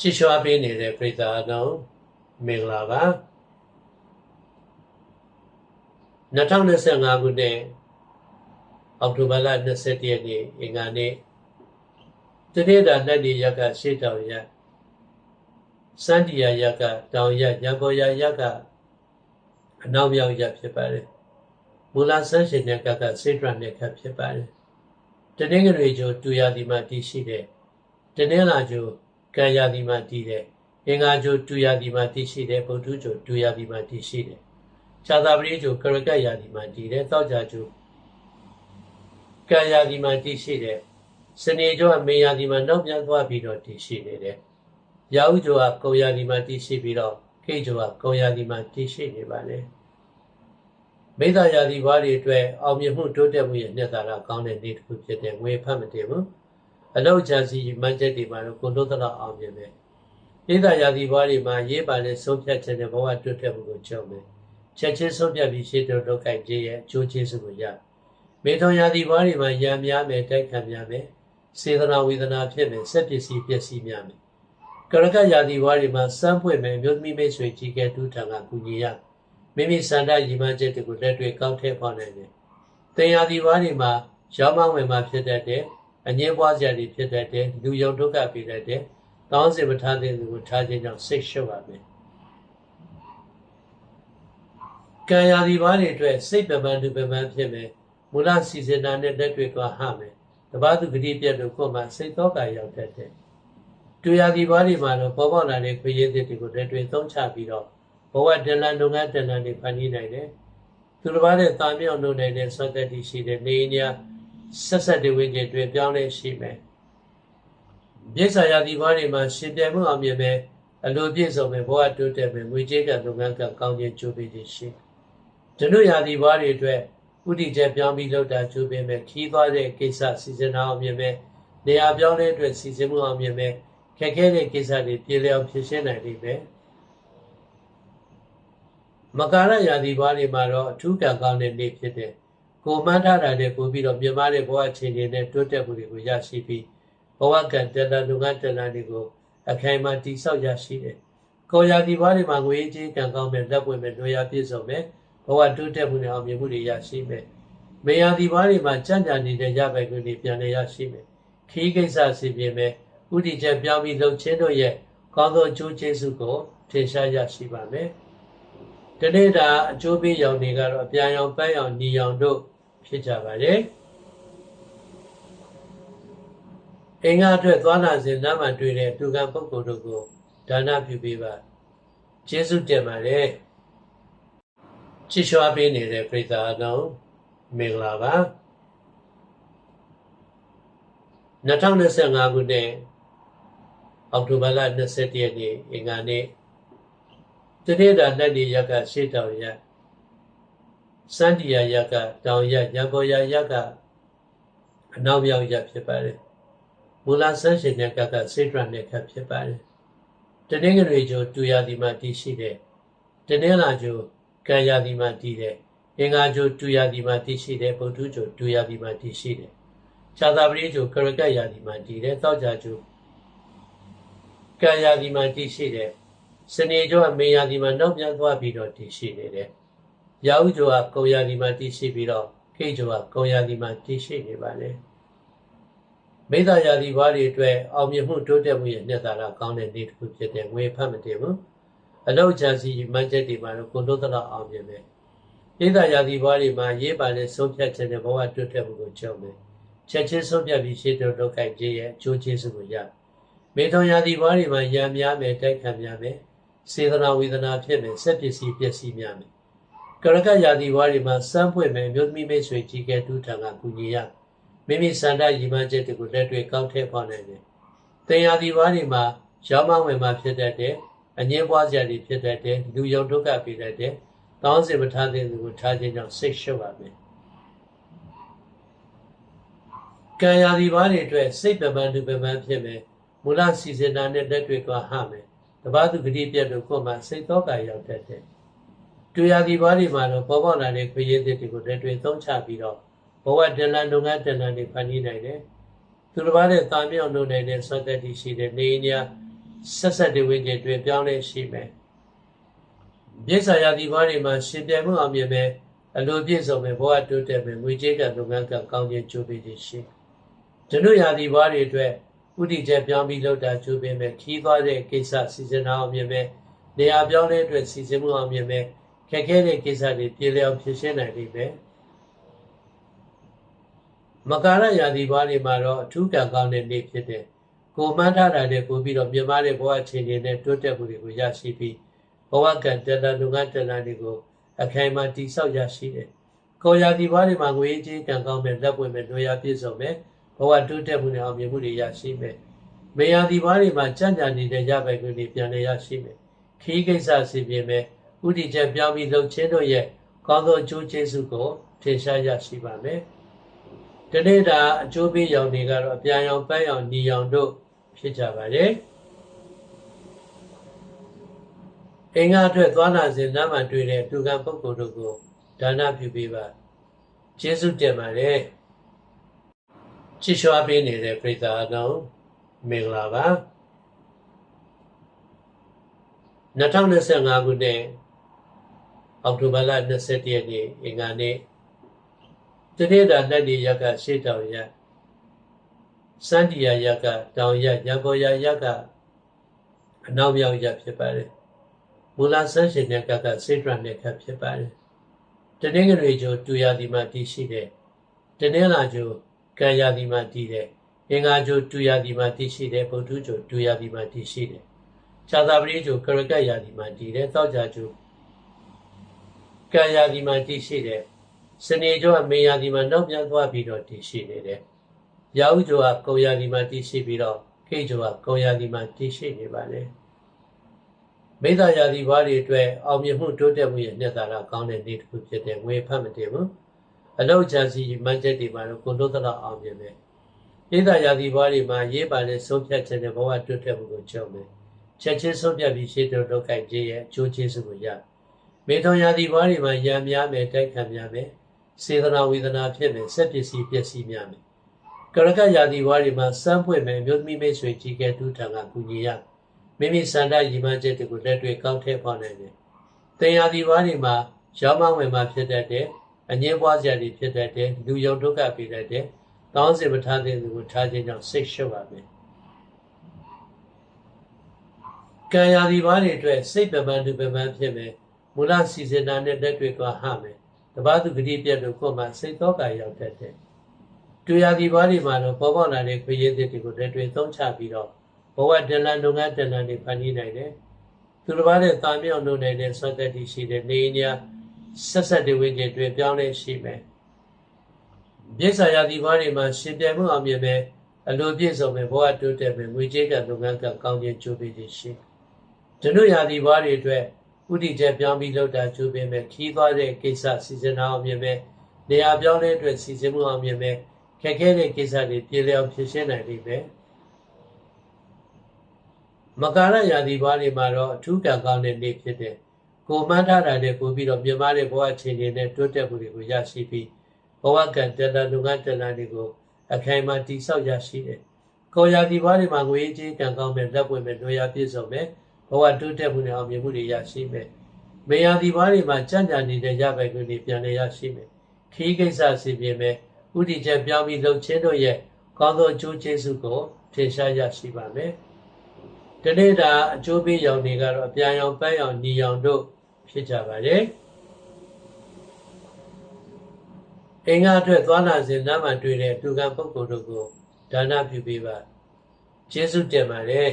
ချစ်ရွှာပေးနေတဲ့ပရိသတ်အလုံးမင်္ဂလာပါ2025ခုနှစ်အောက်တိုဘာလ21ရက်နေ့အင်္ဂါနေ့တနေ့တာလက်ဒီရက်ကရှေ့တောင်ရက်စန္ဒီယာရက်ကတောင်ရက်ရံပေါ်ရရက်ကအနောက်မြောက်ရက်ဖြစ်ပါတယ်မူလဆန်းရှင်တဲ့ကကစေတရနဲ့ခတ်ဖြစ်ပါတယ်တနင်္ဂနွေကျိုတူရသည်မှာတည်ရှိတဲ့တနင်္လာကျို ကံရသည်မှာတည်တဲ့အင်္ဂါကျိုတူရသည်မှာတည်ရှိတဲ့ဗုဒ္ဓကျိုတူရသည်မှာတည်ရှိတယ်ခြာသာပရိကျိုကရကတ်ရသည်မှာတည်တဲ့တောက်ကြကျိုကံရသည်မှာတည်ရှိတဲ့စနေကျိုအမေရသည်မှာနောက်ပြန်သွားပြီးတော့တည်ရှိနေတယ်ရာဟုကျိုကကုံရသည်မှာတည်ရှိပြီးတော့ခိကျိုကကုံရသည်မှာတည်ရှိနေပါလေမိသားရာသီဘွားတွေအတွက်အောင်မြင်မှုတိုးတက်မှုရဲ့နှစ်သာရကောင်းတဲ့နေ့တစ်ခုဖြစ်တဲ့ငွေဖတ်မတင်ဘူး အလောက်ချာစီမှန်းချက်တွေမှာတော့ကိုလို့တော့အောင်မြင်တယ်မိသားရာသီဘွားတွေမှာရေးပါတဲ့ဆုံးဖြတ်ချက်နဲ့ဘဝတိုးတက်မှုကိုကြုံမယ်ချက်ချင်းဆုံးဖြတ်ပြီးရှေ့တော်လောက်ကိုက်ခြင်းရဲ့အကျိုးကျေးဇူးကိုရမေထုံရာသီဘွားတွေမှာရံများမယ်တိုက်ခံများမယ်စေတနာဝေဒနာဖြစ်မယ်စက်ပစ္စည်းပျက်စီးများမယ်ကရကရာသီဘွားတွေမှာစမ်းဖွင့်မယ်မြို့သမီးမိတ်ဆွေကြီးကဲတူးထံကကူညီရမိမိစန္ဒရည်မှန်းချက်တွေကိုလက်တွေ့ကောက်ထည့်ပေါ်နိုင်တယ်။တင်ယာဒီဘွားတွေမှာရောင်းမဝင်မှာဖြစ်တတ်တယ်။ အငင်းပွားစရာတွေဖြစ်တတ်တယ်။လူယုံဒုက္ခဖြစ်တတ်တယ်။တောင်းစင်မထားတဲ့သူကိုထားခြင်းကြောင့်စိတ်ရှုပ်ပါမယ်။ကံယာဒီဘွားတွေအတွက်စိတ်ပပန်းသူပပန်းဖြစ်မယ်။မူလစီစဉ်တာနဲ့လက်တွေ့သွားဟမယ်။တပတ်သူဂတိပြတ်လို့ကိုယ်မှစိတ်သောကရောက်တတ်တယ်။တူယာဒီဘွားတွေမှာတော့ပေါ်ပေါက်လာတဲ့ခွေရည်တွေကိုလက်တွေ့သုံးချပြီးတော့ဘဝတလန်လုပ်ငန်းတလန်တွေဖန်တီးနိုင်တယ်သူတစ်ပါးနဲ့တာမြောက်လုပ်နိုင်တဲ့ဆွတ်သက်တည်ရှိတဲ့နေညာ ဆက်ဆက်တွေဝင်ကျင်တွေပြောင်းလဲရှိမယ်ပြည့်စာရာဒီဘွားတွေမှာရှင်ပြိုင်မှုအောင်မြင်မယ်အလိုပြည့်စုံမယ်ဘဝတိုးတက်မယ်ငွေကြေးကလုပ်ငန်းကကောင်းခြင်းကြိုးပေးခြင်းရှိဒနုရာဒီဘွားတွေအတွက်ဥတီချက်ပြောင်းပြီးလုပ်တာကြိုးပေးမယ်ခီးသွားတဲ့ကိစ္စစီစဉ်အောင်မြင်မယ်နေရာပြောင်းလဲအတွက်စီစဉ်မှုအောင်မြင်မယ်ခက်ခဲတဲ့ကိစ္စတွေပြေလည်အောင်ဖြေရှင်းနိုင်လိမ့်မယ်မကာရယာဒီဘွားတွေမှာတော့အထူးကံကောင်းတဲ့နေ့ဖြစ်တဲ့ ကိုမှန်းထားတာတဲ့ပို့ပြီးတော့မြမတဲ့ဘဝအခြေအနေနဲ့တိုးတက်မှုတွေကိုရရှိပြီးဘဝကံတလလူငန်းတလတွေကိုအခိုင်အမာတည်ဆောက်ရရှိတယ်။ကိုယာဒီဘွားတွေမှာငွေကြေးကံကောင်းမဲ့လက်ပွင့်မဲ့တို့ရပြည့်စုံမဲ့ဘဝတိုးတက်မှုနဲ့အောင်မြင်မှုတွေရရှိမယ်။မေယာဒီဘွားတွေမှာကြံ့ကြံ့နေတဲ့ရပိုင်ခွင့်တွေပြန်လည်ရရှိမယ်။ခီးကိစ္စစီပြင်မဲ့ဥတီချက်ပြောင်းပြီးလှုပ်ချင်းတို့ရဲ့ကောင်းသောအကျိုးကျေးဇူးကိုထင်ရှားရရှိပါမယ်။တနေ့တာအကျိုးပေးရောင်တွေကတော့အပြန်ရောင်ပန်းရောင်ညီရောင်တို့ ဖြစ်ကြပါတယ်အင်္ဂါအတွက်သွားလာစဉ်လမ်းမှာတွေ့တဲ့ဒုက္ခပုဂ္ဂိုလ်တို့ကိုဒါနပြုပေးပါကျေးဇူးတင်ပါတယ်ချစ်ရွှာပေးနေတဲ့ပရိသတ်အလုံးမင်္ဂလာပါ2025ခုနှစ်အောက်တိုဘာလ21ရက်နေ့အင်္ဂါနေ့တနေ့တာလက်ဒီရက်ကရှေ့တောင်ရက် စန္ဒီယာရက်ကတောင်ရက်ရံပေါ်ရရက်ကအနောက်မြောက်ရက်ဖြစ်ပါတယ်မူလဆန်းရှင်တဲ့ကကစေတရနဲ့ခတ်ဖြစ်ပါတယ်တနင်္ဂနွေကျိုတူရသည်မှာတည်ရှိတဲ့တနင်္လာကျိုကံရသည်မှာတည်တဲ့အင်္ဂါကျိုတူရသည်မှာတည်ရှိတဲ့ဗုဒ္ဓကျိုတူရသည်မှာတည်ရှိတယ်ခြာသာပရိကျိုကရကတ်ရသည်မှာတည်တဲ့တောက်ကြကျိုကံရသည်မှာတည်ရှိတဲ့စနေကျော်အမေယာဒီမှာနောက်ပြန်သွားပြီးတော့တည်ရှိနေတယ်။ ရာဟုကျော်ကကုံယာဒီမှာတည်ရှိပြီးတော့ခိကျော်ကကုံယာဒီမှာတည်ရှိနေပါလေ။မိသားယာဒီဘွားတွေအတွက်အောင်မြင်မှုတိုးတက်မှုရဲ့နှစ်သာရကောင်းတဲ့နေ့တစ်ခုဖြစ်တဲ့ငွေဖတ်မတင်ဘူး။အလောက်ချာစီမှန်းချက်တွေမှာတော့ကိုလို့တော့အောင်မြင်မယ်။မိသားယာဒီဘွားတွေမှာရေးပါတဲ့ဆုံးဖြတ်ချက်နဲ့ဘဝတိုးတက်မှုကိုကြုံမယ်။ချက်ချင်းဆုံးဖြတ်ပြီးရှေ့တော်လောက်ကိုက်ခြင်းရဲ့အကျိုးကျေးဇူးကိုရ။မေထုံယာဒီဘွားတွေမှာရံများမယ်တိုက်ခံများမယ်။စေတနာဝေဒနာဖြစ်မယ်စက်ပစ္စည်းပျက်စီးများမယ် ကရကရာသီဘွားတွေမှာစမ်းပွင့်မယ်မြို့သမီးမိတ်ဆွေကြီးကဲတူးထံကကူညီရမိမိစန္ဒရည်မှန်းချက်တွေကိုလက်တွေ့ကောက်ထည့်ပေါ်နိုင်တယ်တင်ယာသီဘွားတွေမှာရောင်းမဝင်မှာဖြစ်တတ်တယ်အငင်းပွားစရာတွေဖြစ်တတ်တယ်လူယုံဒုက္ခဖြစ်တတ်တယ်တောင်းစင်မထားတဲ့သူကိုထားခြင်းကြောင့်စိတ်ရှုပ်ပါမယ်ကံယာသီဘွားတွေအတွက်စိတ်ပပန်းသူပပန်းဖြစ်မယ်မူလစီစဉ်တာနဲ့လက်တွေ့သွားဟမယ်တပတ်သူဂတိပြတ်လို့ကိုယ်မှစိတ်သောကရောက်တတ်တယ်။ တူရဒီဘွားတွေမှာတော့ပေါ်ပေါက်လာတဲ့ခွေရည်တွေကိုလက်တွေ့သုံးချပြီးတော့ဘဝတလန်လုပ်ငန်းတလန်တွေဖန်တီးနိုင်တယ်။သူတစ်ပါးနဲ့တာမြောက်လုပ်နိုင်တဲ့ဆွတ်သက်တည်ရှိတဲ့နေညာဆက်ဆက်တွေဝင်တွေပြောင်းလဲရှိမယ်မြစ်စာရာသီဘွားတွေမှာရှင်ပြိုင်မှုအောင်မြင်မယ်အလိုပြည့်စုံမယ်ဘဝတိုးတက်မယ်ငွေကြေးကလုပ်ငန်းကကောင်းခြင်းကြိုးပေးခြင်းရှိဒနုရာသီဘွားတွေအတွက်ဥတီချက်ပြောင်းပြီးလောက်တာကြိုးပေးမယ်ခီးသွားတဲ့ကိစ္စစီစဉ်အောင်မြင်မယ်နေရာပြောင်းလဲအတွက်စီစဉ်မှုအောင်မြင်မယ် ခက်ခဲတဲ့ကိစ္စတွေပြေလည်အောင်ဖြေရှင်းနိုင်လိမ့်မယ်မကာရရာသီဘွားတွေမှာတော့အထူးကံကောင်းတဲ့နေ့ဖြစ်တဲ့ကိုမှန်းထားတာတဲ့ပို့ပြီးတော့မြန်မာတဲ့ဘဝအခြေအနေနဲ့တိုးတက်မှုတွေကိုရရှိပြီးဘဝကံတလလူငန်းတလတွေကိုအခိုင်အမာတိဆောက်ရရှိတယ်။ကိုရာသီဘွားတွေမှာငွေကြေးကံကောင်းမဲ့လက်ပွင့်မဲ့တို့ရပြည့်စုံမဲ့ဘဝတိုးတက်မှုနဲ့အောင်မြင်မှုတွေရရှိမယ်။မေယာသီဘွားတွေမှာကြံ့ကြံ့နေတဲ့ရပိုင်ခွင့်တွေပြန်လည်ရရှိမယ်။ခီးကိစ္စစီပြင်မဲ့ ဥတီချက်ပြောင်းပြီးလှုပ်ချင်းတို့ရဲ့ကောင်းသောအကျိုးကျေးဇူးကိုထင်ရှားရရှိပါမယ်။တနေ့တာအကျိုးပေးရောင်တွေကတော့အပြန်ရောင်ပန်းရောင်ညီရောင်တို့ဖြစ်ကြပါတယ်။အင်္ဂါအတွက်သွားလာစဉ်လမ်းမှာတွေ့တဲ့လူကံပုဂ္ဂိုလ်တို့ကိုဒါနပြုပေးပါကျေးဇူးတင်ပါတယ်ချစ်ရွှာပေးနေတဲ့ပရိသတ်အလုံးမင်္ဂလာပါ2025ခုနှစ် အောက်တိုဘာလ21ရက်နေ့အင်္ဂါနေ့တနေ့တာလက်ဒီရက်ကရှေ့တောင်ရက်စန္ဒီယာရက်ကတောင်ရက်ရံပေါ်ရရက်ကအနောက်မြောက်ရက်ဖြစ်ပါတယ်မူလာဆန်းရှင်တဲ့ကကစေတရနဲ့ခတ်ဖြစ်ပါတယ်တနင်္ဂနွေကျိုတူရသည်မှာတည်ရှိတယ်တနင်္လာကျိုကံရသည်မှာတည်တယ်အင်္ဂါကျိုတူရသည်မှာတည်ရှိတယ်ဗုဒ္ဓကျိုတူရသည်မှာတည်ရှိတယ်ခြာသာပတိကျိုကရကတ်ရသည်မှာတည်တယ်တောက်ကြ ကျိုကံရသည်မှာတည်ရှိတယ်စနေကျိုအမေရသည်မှာနောက်ပြန်သွားပြီးတော့တည်ရှိနေတယ်ရာဟုကျိုကကုံရသည်မှာတည်ရှိပြီးတော့ခိကျိုကကုံရသည်မှာတည်ရှိနေပါတယ်မိသားရာသီဘွားတွေအတွက်အောင်မြင်မှုတိုးတက်မှုရဲ့နှစ်သာရကောင်းတဲ့နေ့တစ်ခုဖြစ်တဲ့ငွေဖတ်မတင်ဘူးအလောက်ချန်စီမှန်းချက်တွေမှာတော့ကိုလို့တော့အောင်မြင်မယ်မိသားရာသီဘွားတွေမှာရေးပါတဲ့ဆုံးဖြတ်ချက်နဲ့ဘဝတိုးတက်မှုကိုကြုံမယ်ချက်ချင်းဆုံးဖြတ်ပြီးရှေ့တော်လောက်ကိုက်ခြင်းရဲ့အကျိုးကျေးဇူးကိုရ မေထုံရာသီဘွားတွေမှာရံများမယ်တိုက်ခံများမယ်စေတနာဝေဒနာဖြစ်မယ်စက်ပစ္စည်းပျက်စီးများမယ်ကရကရာသီဘွားတွေမှာစမ်းပွင့်မယ်မြို့သမီးမိတ်ဆွေကြီးကဲတူးထံကကူညီရမိမိစန္ဒရည်မှန်းချက်တွေကိုလက်တွေ့ကောက်ထည့်ဖော်နိုင်တယ်။တင်ယာဒီဘွားတွေမှာရောင်းမဝင်မှာဖြစ်တတ်တယ်။အငင်းပွားစရာတွေဖြစ်တတ်တယ်။လူယုံဒုက္ခပေးတတ်တယ်။တောင်းစင်မထားတဲ့သူကိုထားခြင်းကြောင့်စိတ်ရှုပ်ပါမယ်။ကံယာဒီဘွားတွေအတွက်စိတ်ပပန်းသူပပန်းဖြစ်မယ်။မူ လစီစဉ်တာနဲ့လက်တွေ့သွားဟမယ်။တပတ်သူဂတိပြတ်လို့ကိုယ်မှာစိတ်တော့ကရောက်တတ်တယ်။တူယာဒီဘွားတွေမှာတော့ပေါ်ပေါက်လာတဲ့ခွေးရည်တွေကိုလက်တွေ့သုံးချပြီးတော့ဘဝတလန်လုပ်ငန်းတလန်တွေဖန်တီးနိုင်တယ်သူတစ်ပါးနဲ့တာမြောက်လုပ်နိုင်တဲ့ဆွတ်သက်တည်ရှိတဲ့နေညာဆက်ဆက်တွေဝင်တွေပြောင်းလဲရှိမယ်မြစ်စာရာသီဘွားတွေမှာရှင်ပြိုင်မှုအောင်မြင်မယ်အလိုပြည့်စုံမယ်ဘဝတိုးတက်မယ်ငွေကြေးကလုပ်ငန်းကကောင်းခြင်းကြိုးပေးခြင်းရှိဒနုရာသီဘွားတွေအတွက် ဥတီချက်ပြောင်းပြီးလောက်တာကြိုးပေးမယ်ခီးသွားတဲ့ကိစ္စစီစဉ်အောင်မြင်မယ်နေရာပြောင်းလဲအတွက်စီစဉ်မှုအောင်မြင်မယ်ခက်ခဲတဲ့ကိစ္စတွေပြေလည်အောင်ဖြေရှင်းနိုင်လိမ့်မယ်မကာရရာသီဘွားတွေမှာတော့အထူးကံကောင်းတဲ့နေ့ဖြစ်တဲ့ကိုမှန်းထားတာနဲ့ပို့ပြီးတော့မြမတဲ့ဘဝအခြေအနေနဲ့တိုးတက်မှုတွေကိုရရှိပြီးဘဝကံတလလူငန်းတလတွေကိုအခိုင်အမာတိဆောက်ရရှိတယ်။ကိုရာသီဘွားတွေမှာငွေကြေးကံကောင်းမဲ့လက်ပွင့်မဲ့တို့ရပြည့်စုံမဲ့ ဘဝတိုးတက်မှုနဲ့အောင်မြင်မှုတွေရရှိမယ်။မေယာသီဘွားတွေမှာကြံ့ကြံ့နေတဲ့ရပိုင်ခွင့်တွေပြန်လည်ရရှိမယ်။ခီးကိစ္စစီပြင်မဲ့ဥတီချက်ပြောင်းပြီးလှုပ်ချင်းတို့ရဲ့ကောင်းသောအကျိုးကျေးဇူးကိုထင်ရှားရရှိပါမယ်။တနေ့တာအကျိုးပေးရောင်တွေကတော့အပြန်ရောင်ပန်းရောင်ညီရောင်တို့ဖြစ်ကြပါတယ်အင်္ဂါအတွက်သွားလာစဉ်လမ်းမှာတွေ့တဲ့လူကံပုဂ္ဂိုလ်တို့ကိုဒါနပြုပေးပါကျေးဇူးတင်ပါတယ်